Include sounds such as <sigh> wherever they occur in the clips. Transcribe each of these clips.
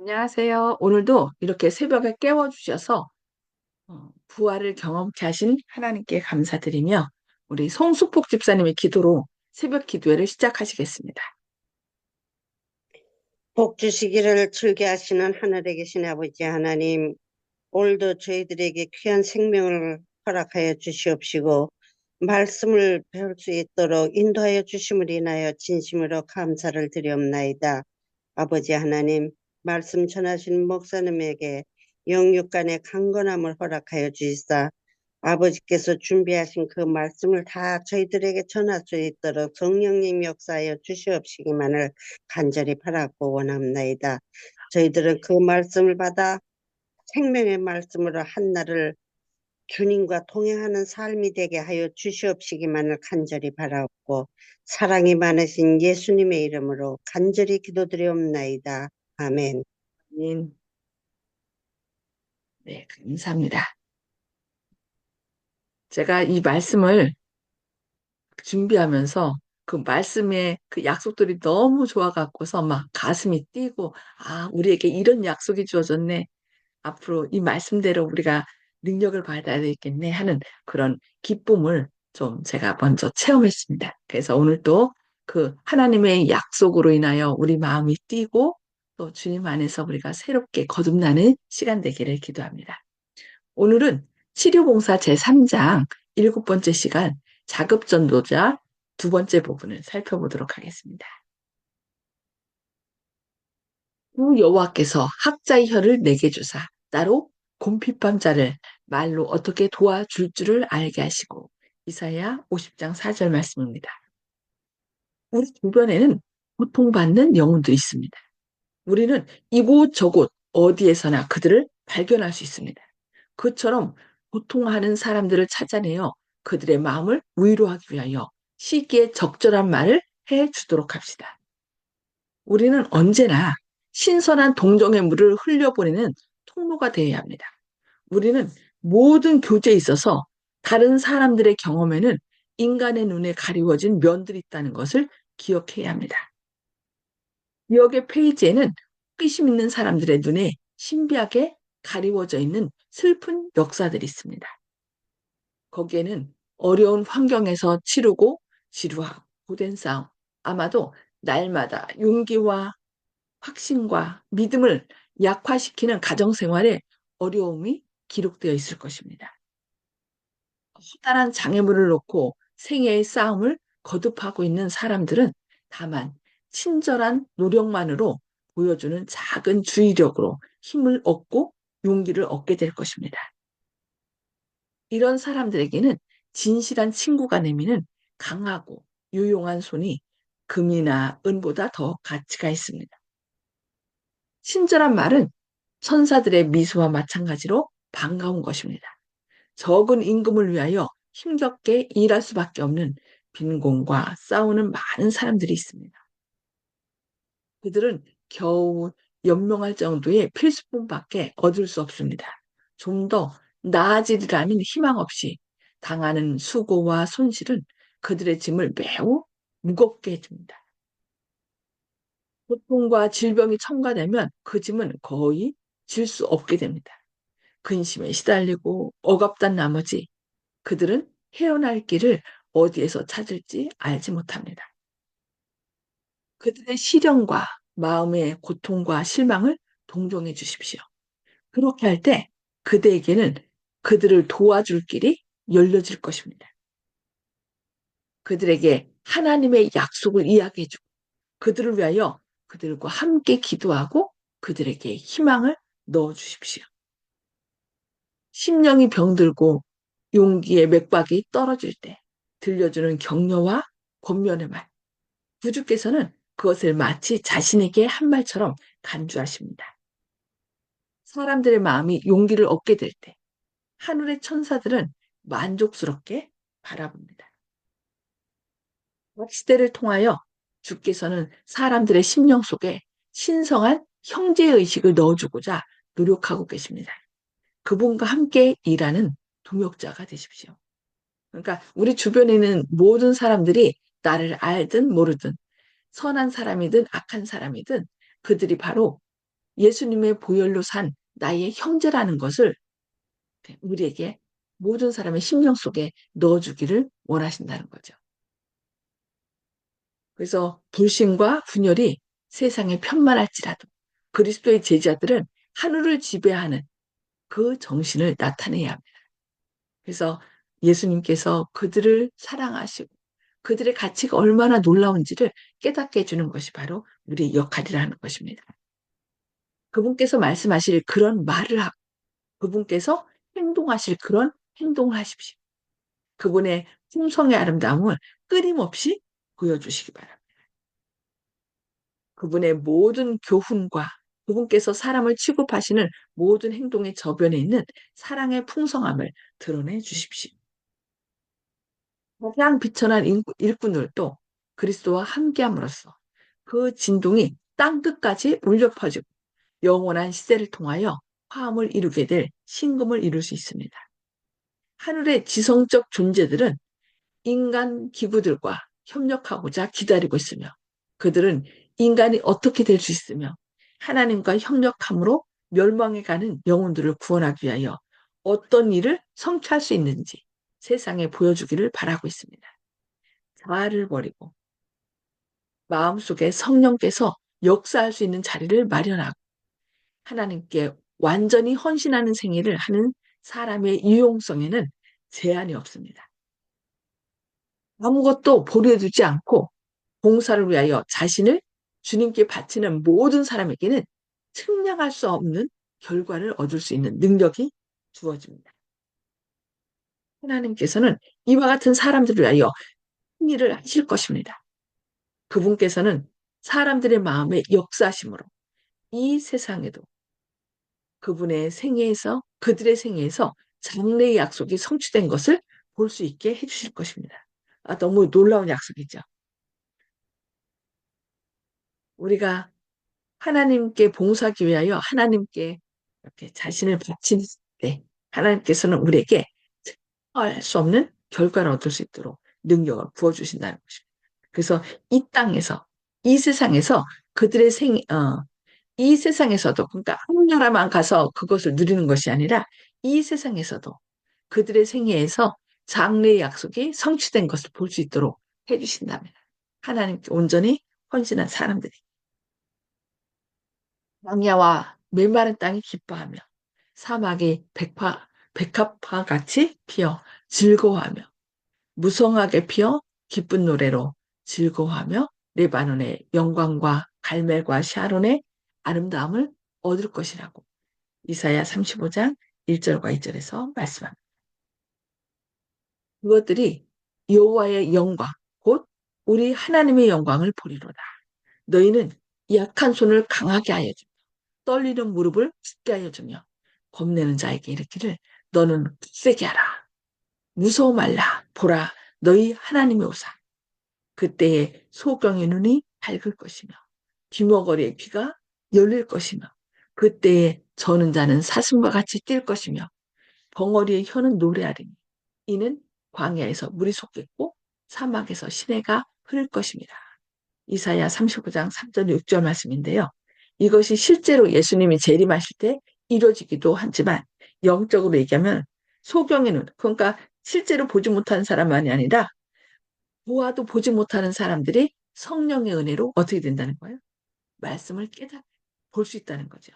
안녕하세요. 오늘도 이렇게 새벽에 깨워주셔서 어, 부활을 경험케 하신 하나님께 감사드리며 우리 송수폭 집사님의 기도로 새벽 기도회를 시작하시겠습니다. 복 주시기를 즐겨 하시는 하늘에 계신 아버지 하나님, 오늘도 저희들에게 귀한 생명을 허락하여 주시옵시고, 말씀을 배울 수 있도록 인도하여 주심을 인하여 진심으로 감사를 드리옵나이다. 아버지 하나님, 말씀 전하신 목사님에게 영육간의 강건함을 허락하여 주시사, 아버지께서 준비하신 그 말씀을 다 저희들에게 전할 수 있도록 성령님 역사하여 주시옵시기만을 간절히 바라고 원합나이다. 저희들은 그 말씀을 받아 생명의 말씀으로 한날을 주님과 동행하는 삶이 되게 하여 주시옵시기만을 간절히 바라옵고 사랑이 많으신 예수님의 이름으로 간절히 기도드리옵나이다. 아멘. 아멘. 네, 감사합니다. 제가 이 말씀을 준비하면서 그 말씀의 그 약속들이 너무 좋아갖고서 막 가슴이 뛰고, 아, 우리에게 이런 약속이 주어졌네. 앞으로 이 말씀대로 우리가 능력을 받아야 되겠네 하는 그런 기쁨을 좀 제가 먼저 체험했습니다. 그래서 오늘 또 그 하나님의 약속으로 인하여 우리 마음이 뛰고 또 주님 안에서 우리가 새롭게 거듭나는 시간 되기를 기도합니다. 오늘은 치료봉사 제3장 일곱 번째 시간 자급전도자 두 번째 부분을 살펴보도록 하겠습니다. 구 여호와께서 학자의 혀를 내게 주사 따로 곰핍밤 자를 말로 어떻게 도와줄 줄을 알게 하시고 이사야 50장 4절 말씀입니다. 우리 주변에는 고통받는 영혼들이 있습니다. 우리는 이곳저곳 어디에서나 그들을 발견할 수 있습니다. 그처럼 고통하는 사람들을 찾아내어 그들의 마음을 위로하기 위하여 시기에 적절한 말을 해 주도록 합시다. 우리는 언제나 신선한 동정의 물을 흘려보내는 통로가 되어야 합니다. 우리는 모든 교제에 있어서 다른 사람들의 경험에는 인간의 눈에 가리워진 면들이 있다는 것을 기억해야 합니다. 기억의 페이지에는 호기심 있는 사람들의 눈에 신비하게 가리워져 있는 슬픈 역사들이 있습니다. 거기에는 어려운 환경에서 치르고 지루하고 고된 싸움, 아마도 날마다 용기와 확신과 믿음을 약화시키는 가정생활에 어려움이 기록되어 있을 것입니다. 커다란 장애물을 놓고 생애의 싸움을 거듭하고 있는 사람들은 다만 친절한 노력만으로 보여주는 작은 주의력으로 힘을 얻고 용기를 얻게 될 것입니다. 이런 사람들에게는 진실한 친구가 내미는 강하고 유용한 손이 금이나 은보다 더 가치가 있습니다. 친절한 말은 천사들의 미소와 마찬가지로 반가운 것입니다. 적은 임금을 위하여 힘겹게 일할 수밖에 없는 빈곤과 싸우는 많은 사람들이 있습니다. 그들은 겨우 연명할 정도의 필수품밖에 얻을 수 없습니다. 좀 더 나아지리라는 희망 없이 당하는 수고와 손실은 그들의 짐을 매우 무겁게 해줍니다. 고통과 질병이 첨가되면 그 짐은 거의 질 수 없게 됩니다. 근심에 시달리고 억압단 나머지 그들은 헤어날 길을 어디에서 찾을지 알지 못합니다. 그들의 시련과 마음의 고통과 실망을 동정해 주십시오. 그렇게 할 때 그대에게는 그들을 도와줄 길이 열려질 것입니다. 그들에게 하나님의 약속을 이야기해 주고 그들을 위하여 그들과 함께 기도하고 그들에게 희망을 넣어 주십시오. 심령이 병들고 용기의 맥박이 떨어질 때 들려주는 격려와 권면의 말. 구주께서는 그것을 마치 자신에게 한 말처럼 간주하십니다. 사람들의 마음이 용기를 얻게 될 때 하늘의 천사들은 만족스럽게 바라봅니다. 시대를 통하여 주께서는 사람들의 심령 속에 신성한 형제의식을 넣어주고자 노력하고 계십니다. 그분과 함께 일하는 동역자가 되십시오. 그러니까 우리 주변에 있는 모든 사람들이 나를 알든 모르든 선한 사람이든 악한 사람이든 그들이 바로 예수님의 보혈로 산 나의 형제라는 것을 우리에게 모든 사람의 심령 속에 넣어주기를 원하신다는 거죠. 그래서 불신과 분열이 세상에 편만할지라도 그리스도의 제자들은 하늘을 지배하는 그 정신을 나타내야 합니다. 그래서 예수님께서 그들을 사랑하시고 그들의 가치가 얼마나 놀라운지를 깨닫게 해주는 것이 바로 우리의 역할이라는 것입니다. 그분께서 말씀하실 그런 말을 하고 그분께서 행동하실 그런 행동을 하십시오. 그분의 풍성의 아름다움을 끊임없이 보여주시기 바랍니다. 그분의 모든 교훈과 그분께서 사람을 취급하시는 모든 행동의 저변에 있는 사랑의 풍성함을 드러내 주십시오. 가장 비천한 일꾼들도 그리스도와 함께함으로써 그 진동이 땅 끝까지 울려 퍼지고 영원한 시대를 통하여 화음을 이루게 될 신금을 이룰 수 있습니다. 하늘의 지성적 존재들은 인간 기구들과 협력하고자 기다리고 있으며 그들은 인간이 어떻게 될 수 있으며 하나님과 협력함으로 멸망해 가는 영혼들을 구원하기 위하여 어떤 일을 성취할 수 있는지 세상에 보여주기를 바라고 있습니다. 자아를 버리고 마음속에 성령께서 역사할 수 있는 자리를 마련하고 하나님께 완전히 헌신하는 생애를 하는 사람의 유용성에는 제한이 없습니다. 아무것도 보류해두지 않고 봉사를 위하여 자신을 주님께 바치는 모든 사람에게는 측량할 수 없는 결과를 얻을 수 있는 능력이 주어집니다. 하나님께서는 이와 같은 사람들을 위하여 일을 하실 것입니다. 그분께서는 사람들의 마음에 역사하심으로 이 세상에도 그분의 생애에서 그들의 생애에서 장래의 약속이 성취된 것을 볼 수 있게 해주실 것입니다. 아, 너무 놀라운 약속이죠. 우리가 하나님께 봉사하기 위하여 하나님께 이렇게 자신을 바친 때 하나님께서는 우리에게 할 수 없는 결과를 얻을 수 있도록 능력을 부어주신다는 것입니다. 그래서 이 땅에서 이 세상에서 그들의 생, 어, 이 세상에서도 그러니까 한 나라만 가서 그것을 누리는 것이 아니라 이 세상에서도 그들의 생애에서 장래의 약속이 성취된 것을 볼 수 있도록 해주신다면 하나님께 온전히 헌신한 사람들이 광야와 메마른 땅이 기뻐하며 사막이 백화, 백합화 같이 피어 즐거워하며 무성하게 피어 기쁜 노래로 즐거워하며 레바논의 영광과 갈멜과 샤론의 아름다움을 얻을 것이라고 이사야 35장 1절과 2절에서 말씀합니다. 그것들이 여호와의 영광 곧 우리 하나님의 영광을 보리로다. 너희는 약한 손을 강하게 하여 주며 떨리는 무릎을 굳게 하여 주며 겁내는 자에게 이르기를 너는 굳세게 하라. 무서워 말라. 보라 너희 하나님의 오사. 그때에 소경의 눈이 밝을 것이며 귀머거리의 귀가 열릴 것이며 그때에 저는 자는 사슴과 같이 뛸 것이며 벙어리의 혀는 노래하리니 이는 광야에서 물이 솟겠고 사막에서 시내가 흐를 것입니다. 이사야 39장 3절 6절 말씀인데요. 이것이 실제로 예수님이 재림하실 때 이루어지기도 하지만 영적으로 얘기하면 소경에는 그러니까 실제로 보지 못하는 사람만이 아니라 보아도 보지 못하는 사람들이 성령의 은혜로 어떻게 된다는 거예요? 말씀을 깨닫 볼 수 있다는 거죠.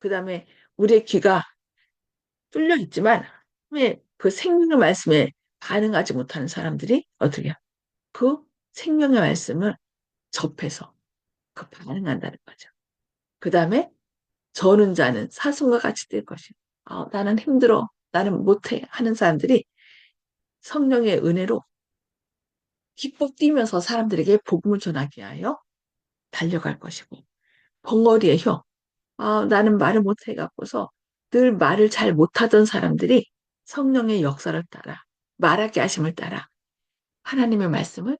그 다음에 우리의 귀가 뚫려 있지만 그 생명의 말씀에 반응하지 못하는 사람들이 어떻게 해요? 그 생명의 말씀을 접해서 그 반응한다는 거죠. 그 다음에 저는 자는 사슴과 같이 될 것이요. 아, 나는 힘들어. 나는 못해. 하는 사람들이 성령의 은혜로 기뻐 뛰면서 사람들에게 복음을 전하기 위하여 달려갈 것이고 벙어리의 혀. 아, 나는 말을 못해 갖고서 늘 말을 잘 못하던 사람들이 성령의 역사를 따라 말하게 하심을 따라 하나님의 말씀을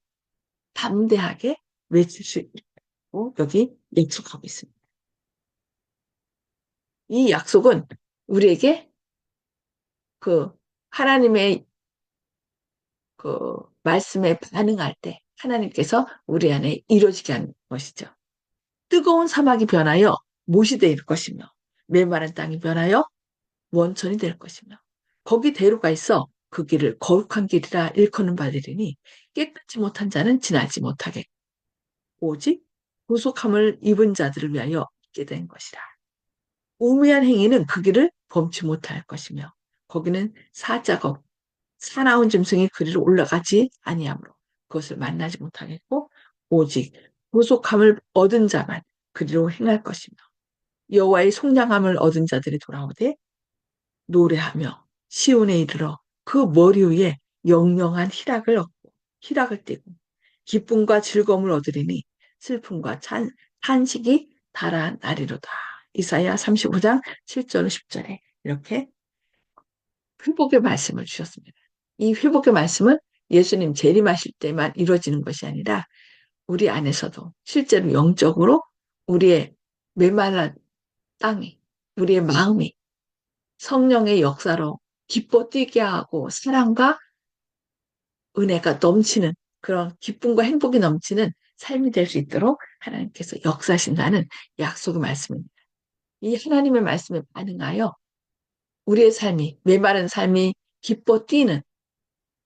담대하게 외칠 수 있고 여기 약속하고 있습니다. 이 약속은 우리에게 그 하나님의 그 말씀에 반응할 때 하나님께서 우리 안에 이루어지게 하는 것이죠. 뜨거운 사막이 변하여 못이 될 것이며 메마른 땅이 변하여 원천이 될 것이며 거기 대로가 있어 그 길을 거룩한 길이라 일컫는 바되리니 깨끗이 못한 자는 지나지 못하겠고 오직 구속함을 입은 자들을 위하여 있게 된 것이라. 우매한 행위는 그 길을 범치 못할 것이며 거기는 사자가 사나운 짐승이 그리로 올라가지 아니하므로 그것을 만나지 못하겠고 오직 구속함을 얻은 자만 그리로 행할 것이며 여호와의 속량함을 얻은 자들이 돌아오되 노래하며 시온에 이르러 그 머리 위에 영영한 희락을 얻고 희락을 띠고 기쁨과 즐거움을 얻으리니 슬픔과 찬, 탄식이 달아나리로다. 이사야 35장 7절 10절에 이렇게 회복의 말씀을 주셨습니다. 이 회복의 말씀은 예수님 재림하실 때만 이루어지는 것이 아니라 우리 안에서도 실제로 영적으로 우리의 메말란 땅이, 우리의 마음이 성령의 역사로 기뻐 뛰게 하고 사랑과 은혜가 넘치는 그런 기쁨과 행복이 넘치는 삶이 될 수 있도록 하나님께서 역사하신다는 약속의 말씀입니다. 이 하나님의 말씀에 반응하여 우리의 삶이, 메마른 삶이 기뻐 뛰는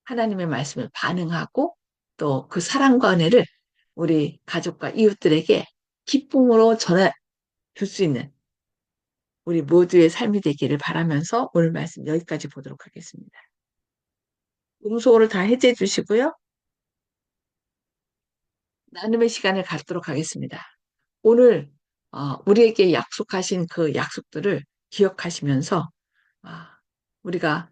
하나님의 말씀을 반응하고 또 그 사랑과 은혜를 우리 가족과 이웃들에게 기쁨으로 전해 줄 수 있는 우리 모두의 삶이 되기를 바라면서 오늘 말씀 여기까지 보도록 하겠습니다. 음소거를 다 해제해 주시고요. 나눔의 시간을 갖도록 하겠습니다. 오늘 어, 우리에게 약속하신 그 약속들을 기억하시면서 아, 우리가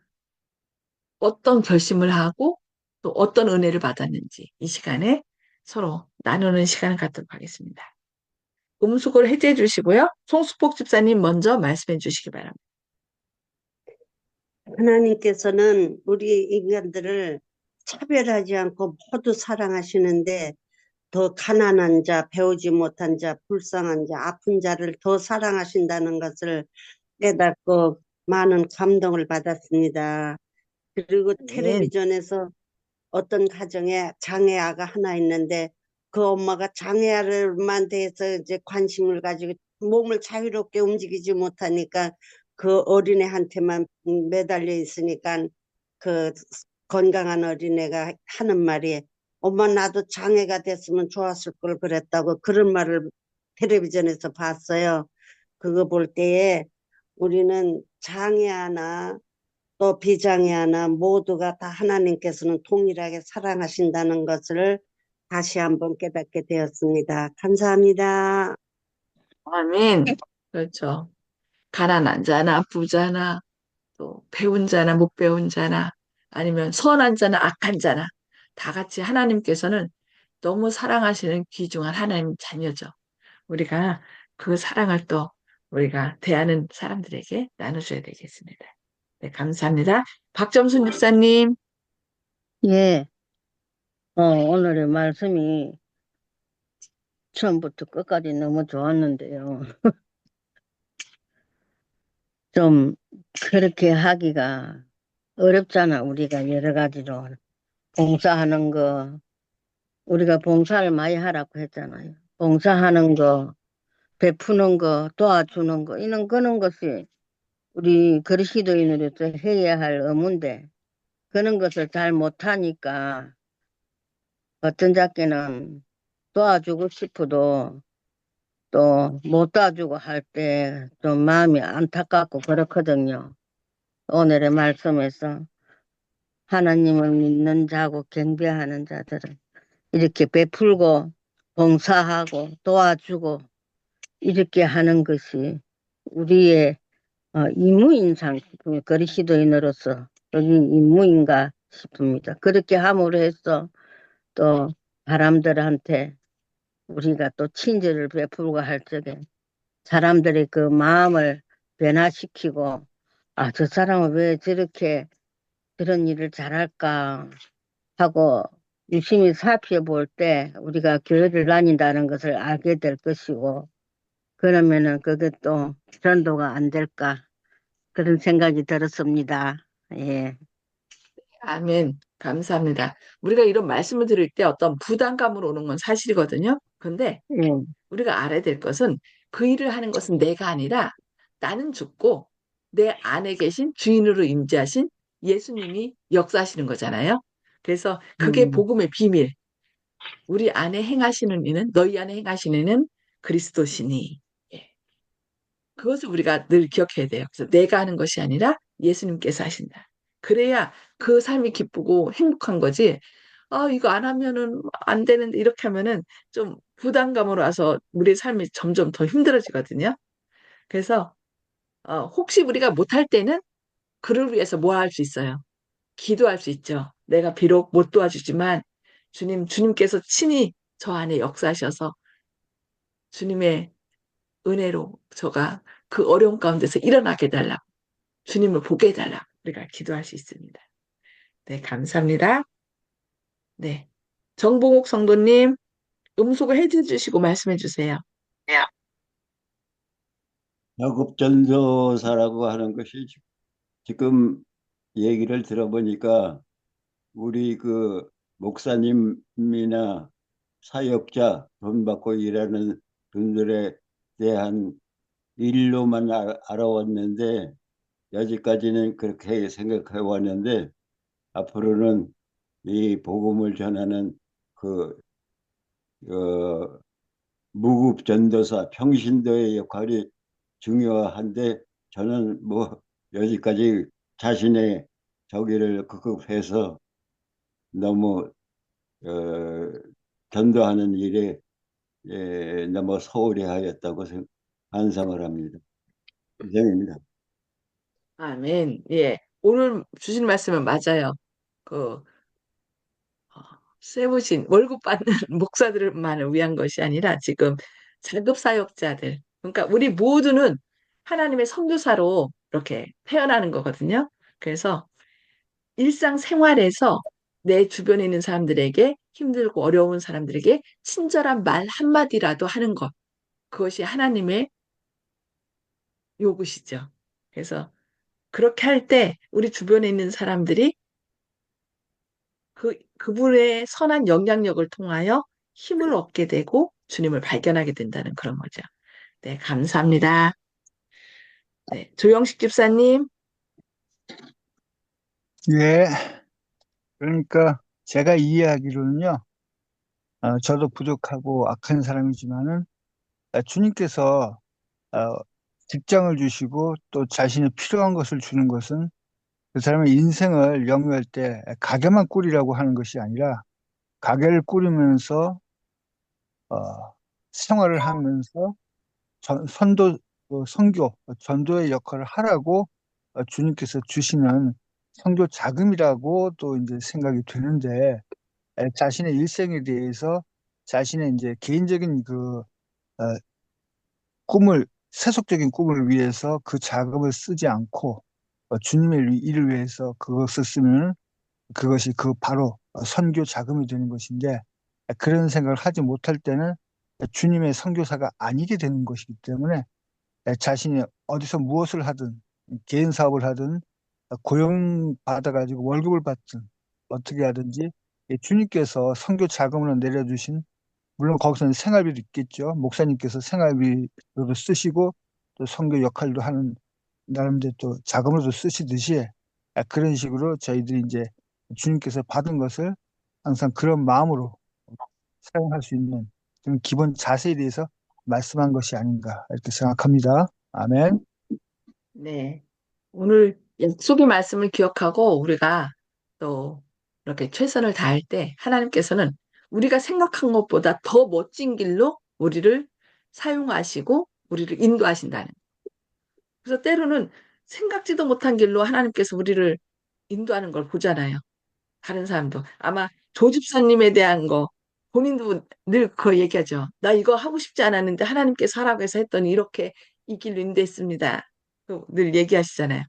어떤 결심을 하고 또 어떤 은혜를 받았는지 이 시간에 서로 나누는 시간을 갖도록 하겠습니다. 음수고를 해제해 주시고요. 송수폭 집사님 먼저 말씀해 주시기 바랍니다. 하나님께서는 우리 인간들을 차별하지 않고 모두 사랑하시는데 더 가난한 자, 배우지 못한 자, 불쌍한 자, 아픈 자를 더 사랑하신다는 것을 깨닫고 많은 감동을 받았습니다. 그리고 텔레비전에서 어떤 가정에 장애아가 하나 있는데 그 엄마가 장애아를만 대해서 이제 관심을 가지고 몸을 자유롭게 움직이지 못하니까 그 어린애한테만 매달려 있으니까 그 건강한 어린애가 하는 말이 엄마 나도 장애가 됐으면 좋았을 걸 그랬다고 그런 말을 텔레비전에서 봤어요. 그거 볼 때에 우리는 장애 하나 또 비장애 하나 모두가 다 하나님께서는 동일하게 사랑하신다는 것을 다시 한번 깨닫게 되었습니다. 감사합니다. 아멘. 그렇죠. 가난한 자나 부자나 또 배운 자나 못 배운 자나 아니면 선한 자나 악한 자나 다 같이 하나님께서는 너무 사랑하시는 귀중한 하나님 자녀죠. 우리가 그 사랑을 또 우리가 대하는 사람들에게 나눠줘야 되겠습니다. 네, 감사합니다. 박점순 집사님. 예, 어, 오늘의 말씀이 처음부터 끝까지 너무 좋았는데요. <laughs> 좀 그렇게 하기가 어렵잖아, 우리가 여러 가지로. 봉사하는 거, 우리가 봉사를 많이 하라고 했잖아요. 봉사하는 거, 베푸는 거, 도와주는 거, 이런 그런 것이 우리 그리스도인으로서 해야 할 의무인데, 그런 것을 잘 못하니까 어떤 작게는 도와주고 싶어도 또 못 도와주고 할 때 좀 마음이 안타깝고 그렇거든요. 오늘의 말씀에서 하나님을 믿는 자고 경배하는 자들은 이렇게 베풀고 봉사하고 도와주고 이렇게 하는 것이 우리의 어, 임무인상 그리스도인으로서 여기 임무인가 싶습니다. 그렇게 함으로 해서 또 사람들한테 우리가 또 친절을 베풀고 할 적에 사람들의 그 마음을 변화시키고 아, 저 사람은 왜 저렇게 그런 일을 잘할까 하고 유심히 살펴볼 때 우리가 교회를 다닌다는 것을 알게 될 것이고 그러면은 그게 또 전도가 안 될까 그런 생각이 들었습니다. 예. 아멘. 감사합니다. 우리가 이런 말씀을 들을 때 어떤 부담감으로 오는 건 사실이거든요. 근데 예. 우리가 알아야 될 것은 그 일을 하는 것은 내가 아니라 나는 죽고 내 안에 계신 주인으로 임재하신 예수님이 역사하시는 거잖아요. 그래서 그게 음. 복음의 비밀. 우리 안에 행하시는 이는 너희 안에 행하시는 이는 그리스도시니. 예. 그것을 우리가 늘 기억해야 돼요. 그래서 내가 하는 것이 아니라 예수님께서 하신다. 그래야 그 삶이 기쁘고 행복한 거지. 아, 이거 안 하면은 안 되는데 이렇게 하면은 좀 부담감으로 와서 우리의 삶이 점점 더 힘들어지거든요. 그래서 어, 혹시 우리가 못할 때는 그를 위해서 뭐 할 수 있어요? 기도할 수 있죠. 내가 비록 못 도와주지만 주님, 주님께서 친히 저 안에 역사하셔서 주님의 은혜로 저가 그 어려운 가운데서 일어나게 해달라고 주님을 보게 해달라고 우리가 기도할 수 있습니다. 네, 감사합니다. 네, 정봉욱 성도님 음속을 해주시고 말씀해 주세요. 야곱전도사라고 하는 것이 지- 지금 얘기를 들어보니까 우리 그 목사님이나 사역자 돈 받고 일하는 분들에 대한 일로만 알- 알아왔는데 여지까지는 그렇게 생각해 왔는데 앞으로는 이 복음을 전하는 그 어, 무급 전도사 평신도의 역할이 중요한데 저는 뭐 여기까지 자신의 저기를 극복해서 너무 어, 전도하는 일에 예, 너무 소홀히 하였다고 생- 반성을 합니다. 이상입니다. 아멘. 예. 오늘 주신 말씀은 맞아요. 그, 어, 세우신 월급 받는 <laughs> 목사들만을 위한 것이 아니라 지금 자급 사역자들, 그러니까 우리 모두는 하나님의 선교사로 이렇게 태어나는 거거든요. 그래서 일상생활에서 내 주변에 있는 사람들에게 힘들고 어려운 사람들에게 친절한 말 한마디라도 하는 것. 그것이 하나님의 요구시죠. 그래서 그렇게 할 때 우리 주변에 있는 사람들이 그, 그분의 선한 영향력을 통하여 힘을 얻게 되고 주님을 발견하게 된다는 그런 거죠. 네, 감사합니다. 네, 조영식 집사님. 예. 그러니까 제가 이해하기로는요, 어, 저도 부족하고 악한 사람이지만은 아, 주님께서 어, 직장을 주시고 또 자신이 필요한 것을 주는 것은 그 사람의 인생을 영위할 때 가게만 꾸리라고 하는 것이 아니라 가게를 꾸리면서 어, 생활을 하면서 전- 선도, 어, 선교, 어, 전도의 역할을 하라고 어, 주님께서 주시는 선교 자금이라고 또 이제 생각이 드는데 에, 자신의 일생에 대해서 자신의 이제 개인적인 그 어, 꿈을 세속적인 꿈을 위해서 그 자금을 쓰지 않고 어, 주님의 위- 일을 위해서 그것을 쓰면 그것이 그 바로 어, 선교 자금이 되는 것인데 에, 그런 생각을 하지 못할 때는 주님의 선교사가 아니게 되는 것이기 때문에 에, 자신이 어디서 무엇을 하든 개인 사업을 하든 어, 고용 받아가지고 월급을 받든 어떻게 하든지 이 주님께서 선교 자금으로 내려주신 물론 거기서는 생활비도 있겠죠. 목사님께서 생활비로도 쓰시고 또 선교 역할도 하는 나름대로 또 자금으로도 쓰시듯이 아, 그런 식으로 저희들이 이제 주님께서 받은 것을 항상 그런 마음으로 사용할 수 있는 기본 자세에 대해서 말씀한 것이 아닌가 이렇게 생각합니다. 아멘. 네. 오늘 약속의 말씀을 기억하고 우리가 또 이렇게 최선을 다할 때 하나님께서는 우리가 생각한 것보다 더 멋진 길로 우리를 사용하시고 우리를 인도하신다는. 그래서 때로는 생각지도 못한 길로 하나님께서 우리를 인도하는 걸 보잖아요. 다른 사람도. 아마 조집사님에 대한 거 본인도 늘 그거 얘기하죠. 나 이거 하고 싶지 않았는데 하나님께서 하라고 해서 했더니 이렇게 이 길로 인도했습니다. 그늘 얘기하시잖아요.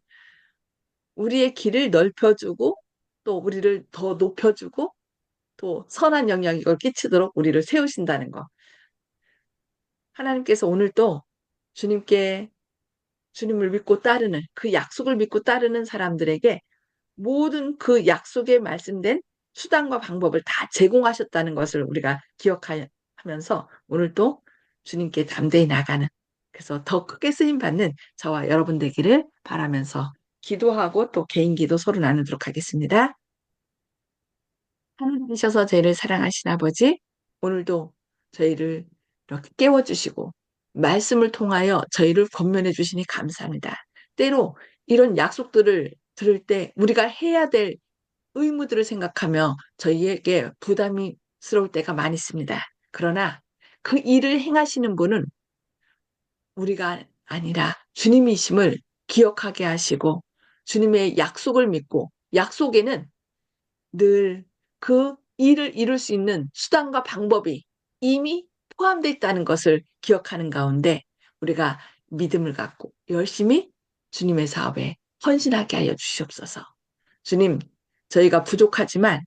우리의 길을 넓혀주고 또 우리를 더 높여주고 또 선한 영향력을 끼치도록 우리를 세우신다는 거. 하나님께서 오늘 또 주님께 주님을 믿고 따르는 그 약속을 믿고 따르는 사람들에게 모든 그 약속에 말씀된 수단과 방법을 다 제공하셨다는 것을 우리가 기억하면서 오늘 또 주님께 담대히 나가는 그래서 더 크게 쓰임 받는 저와 여러분 되기를 바라면서 기도하고 또 개인 기도 서로 나누도록 하겠습니다. 하나님 계셔서 저희를 사랑하신 아버지, 오늘도 저희를 이렇게 깨워주시고 말씀을 통하여 저희를 권면해 주시니 감사합니다. 때로 이런 약속들을 들을 때 우리가 해야 될 의무들을 생각하며 저희에게 부담스러울 때가 많이 있습니다. 그러나 그 일을 행하시는 분은 우리가 아니라 주님이심을 기억하게 하시고 주님의 약속을 믿고 약속에는 늘 그 일을 이룰 수 있는 수단과 방법이 이미 포함되어 있다는 것을 기억하는 가운데 우리가 믿음을 갖고 열심히 주님의 사업에 헌신하게 하여 주시옵소서. 주님, 저희가 부족하지만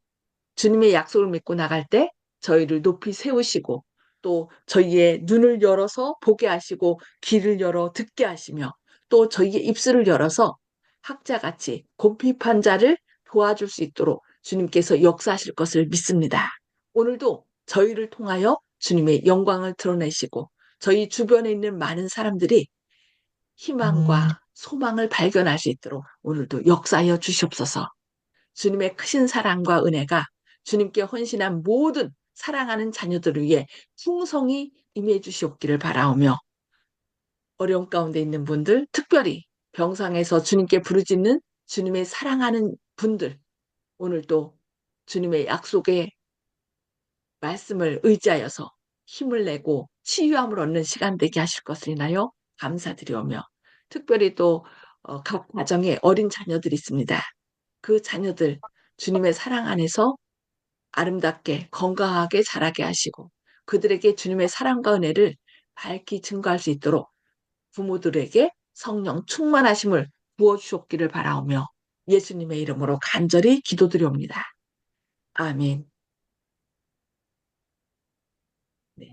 주님의 약속을 믿고 나갈 때 저희를 높이 세우시고 또 저희의 눈을 열어서 보게 하시고 귀를 열어 듣게 하시며 또 저희의 입술을 열어서 학자같이 곰핍한 자를 도와줄 수 있도록 주님께서 역사하실 것을 믿습니다. 오늘도 저희를 통하여 주님의 영광을 드러내시고 저희 주변에 있는 많은 사람들이 희망과 소망을 발견할 수 있도록 오늘도 역사하여 주시옵소서. 주님의 크신 사랑과 은혜가 주님께 헌신한 모든 사랑하는 자녀들을 위해 풍성히 임해 주시옵기를 바라오며 어려움 가운데 있는 분들, 특별히 병상에서 주님께 부르짖는 주님의 사랑하는 분들, 오늘도 주님의 약속의 말씀을 의지하여서 힘을 내고 치유함을 얻는 시간 되게 하실 것을 인하여 감사드리오며 특별히 또각 가정에 어린 자녀들이 있습니다. 그 자녀들 주님의 사랑 안에서 아름답게 건강하게 자라게 하시고 그들에게 주님의 사랑과 은혜를 밝히 증거할 수 있도록 부모들에게 성령 충만하심을 부어주셨기를 바라오며 예수님의 이름으로 간절히 기도드리옵니다. 아멘. 네.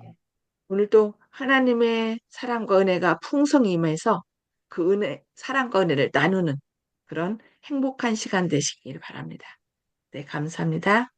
오늘도 하나님의 사랑과 은혜가 풍성히 임해서 그 은혜, 사랑과 은혜를 나누는 그런 행복한 시간 되시길 바랍니다. 네, 감사합니다.